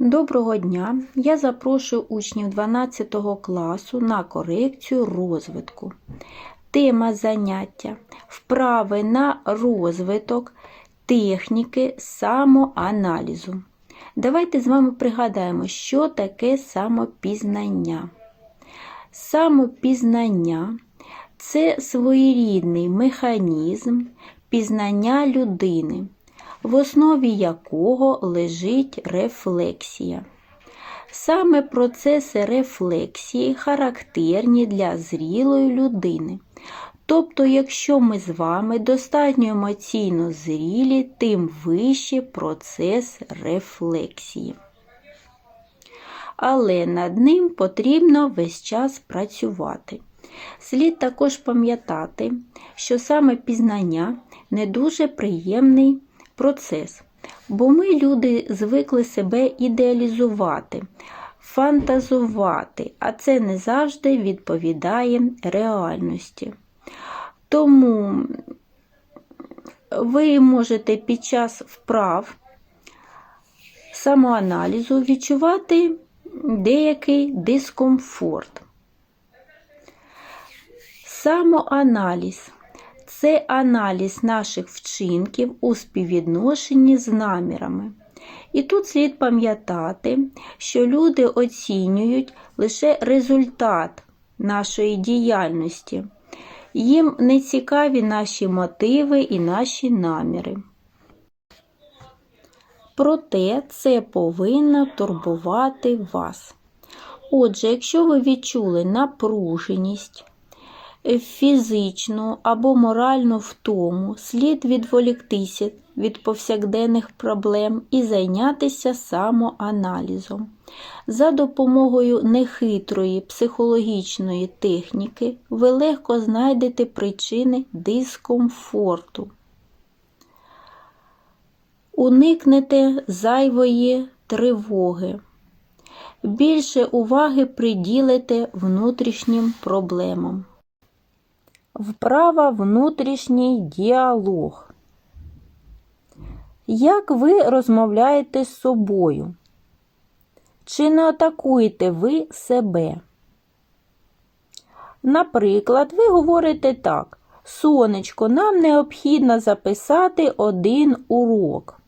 Доброго дня! Я запрошую учнів 12 класу на корекцію розвитку. Тема заняття вправи на розвиток техніки самоаналізу. Давайте з вами пригадаємо, що таке самопізнання. Самопізнання це своєрідний механізм пізнання людини в основі якого лежить рефлексія. Саме процеси рефлексії характерні для зрілої людини. Тобто, якщо ми з вами достатньо емоційно зрілі, тим вище процес рефлексії. Але над ним потрібно весь час працювати. Слід також пам'ятати, що саме пізнання не дуже приємний процес. Бо ми, люди, звикли себе ідеалізувати, фантазувати, а це не завжди відповідає реальності. Тому ви можете під час вправ самоаналізу відчувати деякий дискомфорт. Самоаналіз це аналіз наших вчинків у співвідношенні з намірами. І тут слід пам'ятати, що люди оцінюють лише результат нашої діяльності. Їм не цікаві наші мотиви і наші наміри. Проте це повинно турбувати вас. Отже, якщо ви відчули напруженість, фізичну або моральну втому, слід відволіктися від повсякденних проблем і зайнятися самоаналізом. За допомогою нехитрої психологічної техніки ви легко знайдете причини дискомфорту. Уникнете зайвої тривоги. Більше уваги приділите внутрішнім проблемам. Вправа внутрішній діалог. Як ви розмовляєте з собою? Чи не атакуєте ви себе? Наприклад, ви говорите так: Сонечко, нам необхідно записати один урок.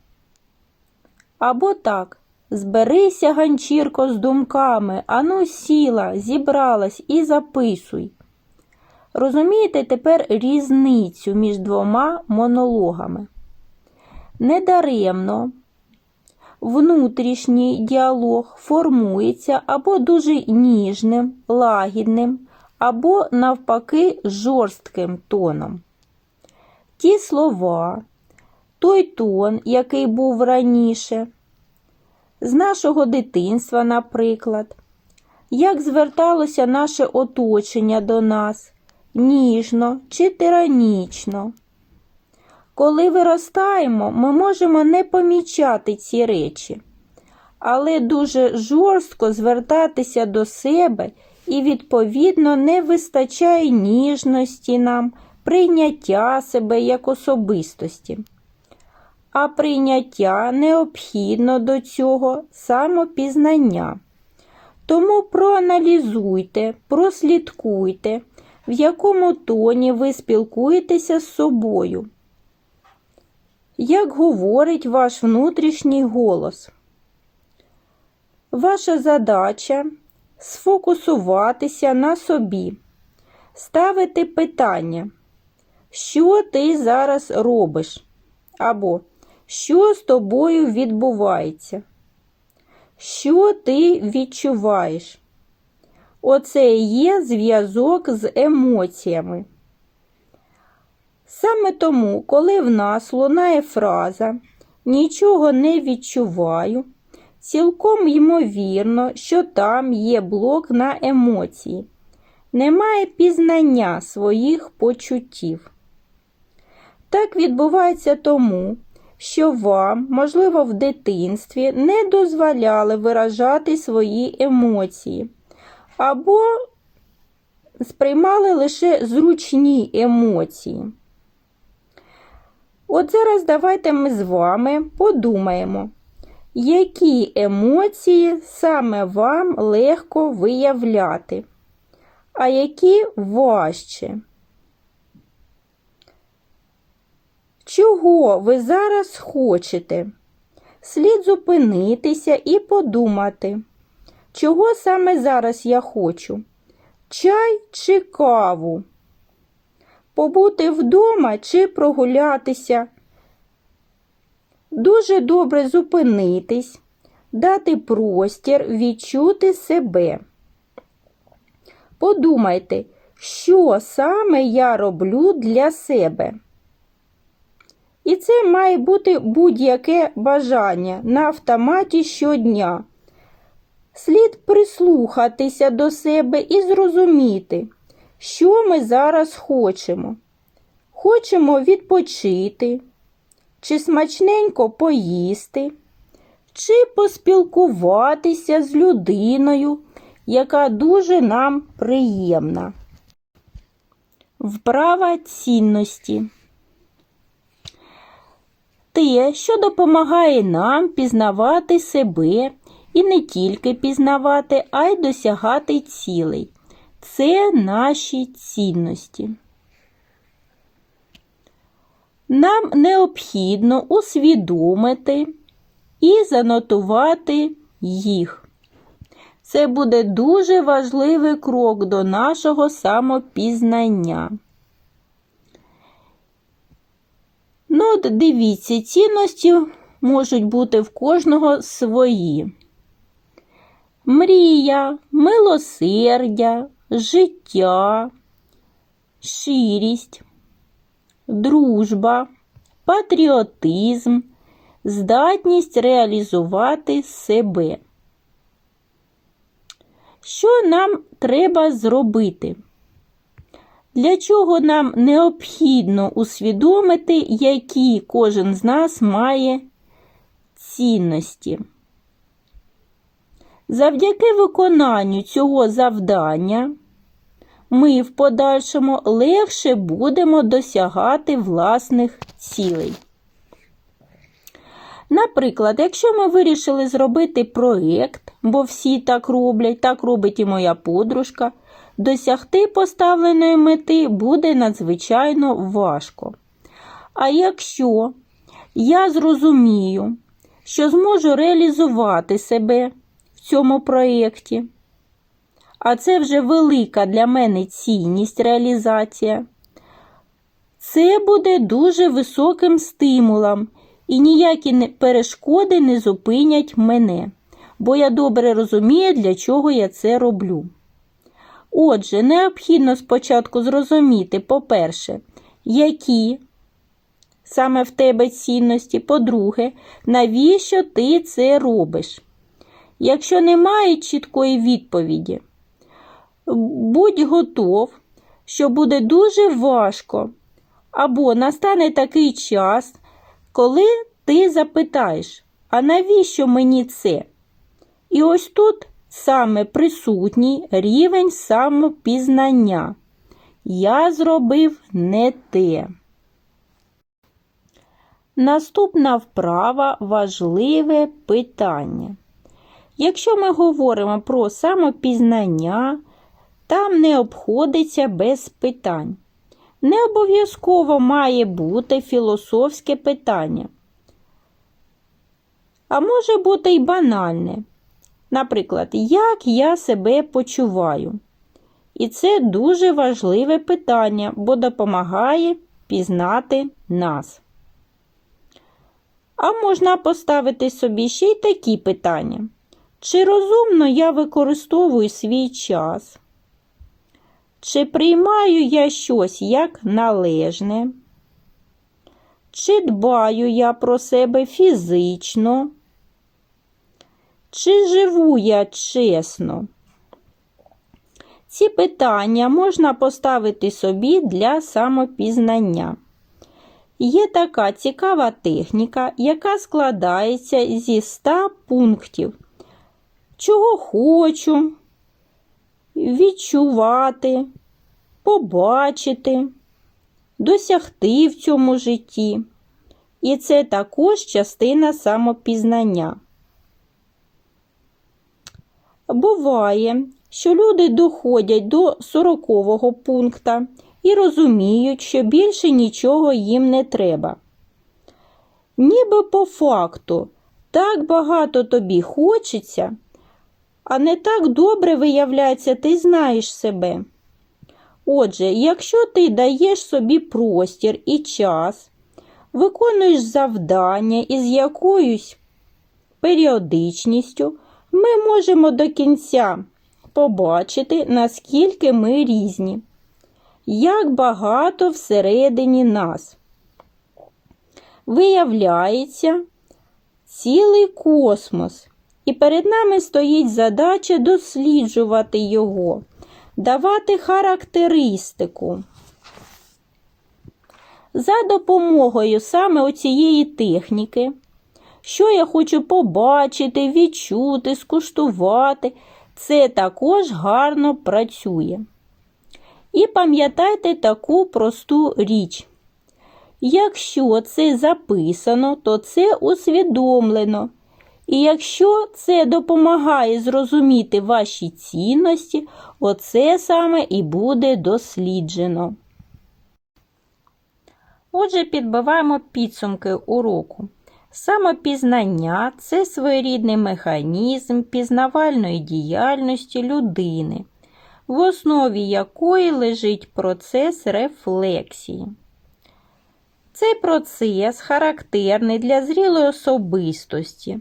Або так. Зберися, ганчірко, з думками, ану сіла, зібралась і записуй. Розумієте тепер різницю між двома монологами? Недаремно внутрішній діалог формується або дуже ніжним, лагідним, або, навпаки, жорстким тоном. Ті слова, той тон, який був раніше, з нашого дитинства, наприклад, як зверталося наше оточення до нас ніжно чи тиранічно. Коли виростаємо, ми можемо не помічати ці речі, але дуже жорстко звертатися до себе і, відповідно, не вистачає ніжності нам, прийняття себе як особистості. А прийняття необхідно до цього самопізнання. Тому проаналізуйте, прослідкуйте в якому тоні ви спілкуєтеся з собою. Як говорить ваш внутрішній голос? Ваша задача сфокусуватися на собі, ставити питання, що ти зараз робиш? Або що з тобою відбувається? Що ти відчуваєш? Оце і є зв'язок з емоціями. Саме тому, коли в нас лунає фраза нічого не відчуваю, цілком ймовірно, що там є блок на емоції, немає пізнання своїх почуттів. Так відбувається тому, що вам, можливо, в дитинстві не дозволяли виражати свої емоції або сприймали лише зручні емоції. От зараз давайте ми з вами подумаємо, Які емоції саме вам легко виявляти, а які важче? Чого ви зараз хочете? Слід зупинитися і подумати, чого саме зараз я хочу? Чай чи каву? Побути вдома чи прогулятися? Дуже добре зупинитись, дати простір, відчути себе. Подумайте, що саме я роблю для себе. І це має бути будь-яке бажання на автоматі щодня. Слід прислухатися до себе і зрозуміти, що ми зараз хочемо. Хочемо відпочити, чи смачненько поїсти, чи поспілкуватися з людиною, яка дуже нам приємна. Вправа цінності. Те, що допомагає нам пізнавати себе і не тільки пізнавати, а й досягати цілей. Це наші цінності. Нам необхідно усвідомити і занотувати їх. Це буде дуже важливий крок до нашого самопізнання. Ну, дивіться, цінності можуть бути в кожного свої. Мрія, милосердя, життя, щирість, дружба, патріотизм, здатність реалізувати себе. Що нам треба зробити? Для чого нам необхідно усвідомити, які кожен з нас має цінності? Завдяки виконанню цього завдання ми в подальшому легше будемо досягати власних цілей. Наприклад, якщо ми вирішили зробити проєкт, бо всі так роблять, так робить і моя подружка, досягти поставленої мети буде надзвичайно важко. А якщо я зрозумію, що зможу реалізувати себе цьому проєкті, а це вже велика для мене цінність реалізація, це буде дуже високим стимулом, і ніякі перешкоди не зупинять мене, бо я добре розумію, для чого я це роблю. Отже, необхідно спочатку зрозуміти, по-перше, які саме в тебе цінності, по-друге, навіщо ти це робиш? Якщо немає чіткої відповіді, будь готов, що буде дуже важко, або настане такий час, коли ти запитаєш, а навіщо мені це? І ось тут саме присутній рівень самопізнання. Я зробив не те. Наступна вправа важливе питання. Якщо ми говоримо про самопізнання, там не обходиться без питань. Не обов'язково має бути філософське питання. А може бути й банальне. Наприклад, як я себе почуваю? І це дуже важливе питання, бо допомагає пізнати нас. А можна поставити собі ще й такі питання. Чи розумно я використовую свій час? Чи приймаю я щось як належне? Чи дбаю я про себе фізично? Чи живу я чесно? Ці питання можна поставити собі для самопізнання. Є така цікава техніка, яка складається зі 100 пунктів. Чого хочу, відчувати, побачити, досягти в цьому житті. І це також частина самопізнання. Буває, що люди доходять до сорокового пункта і розуміють, що більше нічого їм не треба. Ніби по факту так багато тобі хочеться, а не так добре виявляється, ти знаєш себе. Отже, якщо ти даєш собі простір і час, виконуєш завдання із якоюсь періодичністю, ми можемо до кінця побачити, наскільки ми різні, як багато всередині нас. Виявляється, цілий космос, і перед нами стоїть задача досліджувати його, давати характеристику. За допомогою саме оцієї техніки, що я хочу побачити, відчути, скуштувати, це також гарно працює. І пам'ятайте таку просту річ. Якщо це записано, то це усвідомлено. І якщо це допомагає зрозуміти ваші цінності, оце саме і буде досліджено. Отже, підбиваємо підсумки уроку. Самопізнання це своєрідний механізм пізнавальної діяльності людини, в основі якої лежить процес рефлексії. Цей процес характерний для зрілої особистості.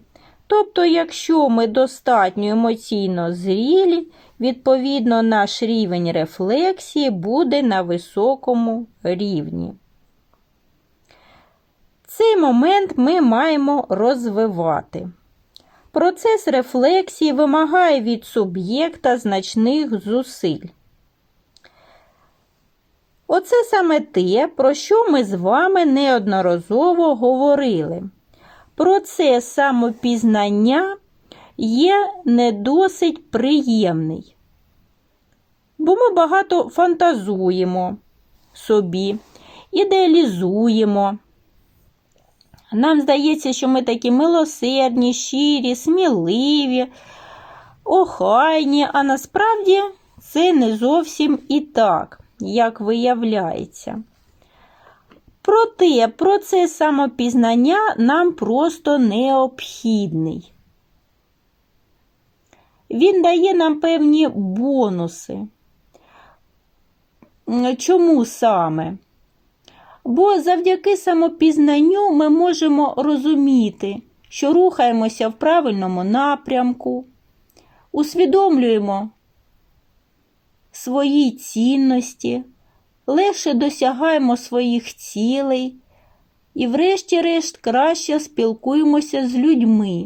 Тобто, якщо ми достатньо емоційно зрілі, відповідно наш рівень рефлексії буде на високому рівні. Цей момент ми маємо розвивати. Процес рефлексії вимагає від суб'єкта значних зусиль. Оце саме те, про що ми з вами неодноразово говорили. Процес самопізнання є не досить приємний, бо ми багато фантазуємо собі, ідеалізуємо. Нам здається, що ми такі милосердні, щирі, сміливі, охайні, а насправді це не зовсім і так, як виявляється. Проте процес самопізнання нам просто необхідний. Він дає нам певні бонуси. Чому саме? Бо завдяки самопізнанню ми можемо розуміти, що рухаємося в правильному напрямку, усвідомлюємо свої цінності, легше досягаємо своїх цілей і, врешті-решт, краще спілкуємося з людьми,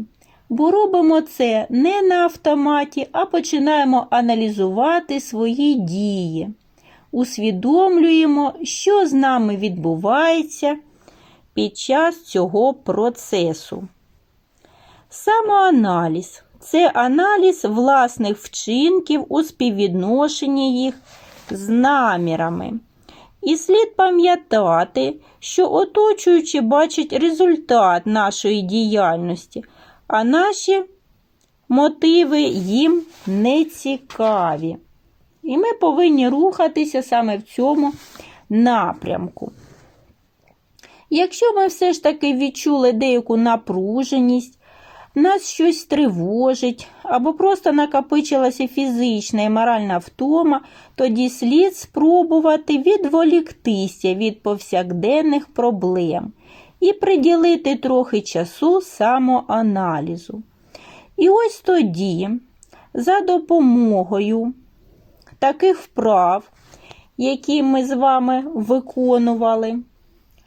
бо робимо це не на автоматі, а починаємо аналізувати свої дії усвідомлюємо, що з нами відбувається під час цього процесу. Самоаналіз це аналіз власних вчинків у співвідношенні їх з намірами. І слід пам'ятати, що оточуючи бачать результат нашої діяльності, а наші мотиви їм не цікаві. І ми повинні рухатися саме в цьому напрямку. Якщо ми все ж таки відчули деяку напруженість, нас щось тривожить, або просто накопичилася фізична і моральна втома, тоді слід спробувати відволіктися від повсякденних проблем і приділити трохи часу самоаналізу. І ось тоді, за допомогою таких вправ, які ми з вами виконували,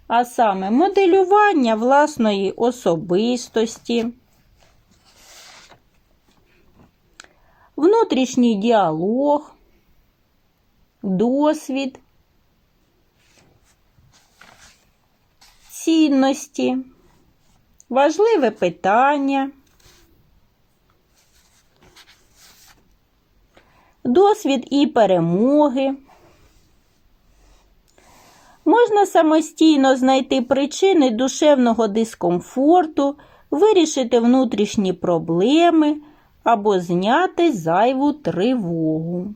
а саме моделювання власної особистості, внутрішній діалог, досвід, цінності, важливе питання. досвід і перемоги. Можна самостійно знайти причини душевного дискомфорту, вирішити внутрішні проблеми, або зняти зайву тривогу.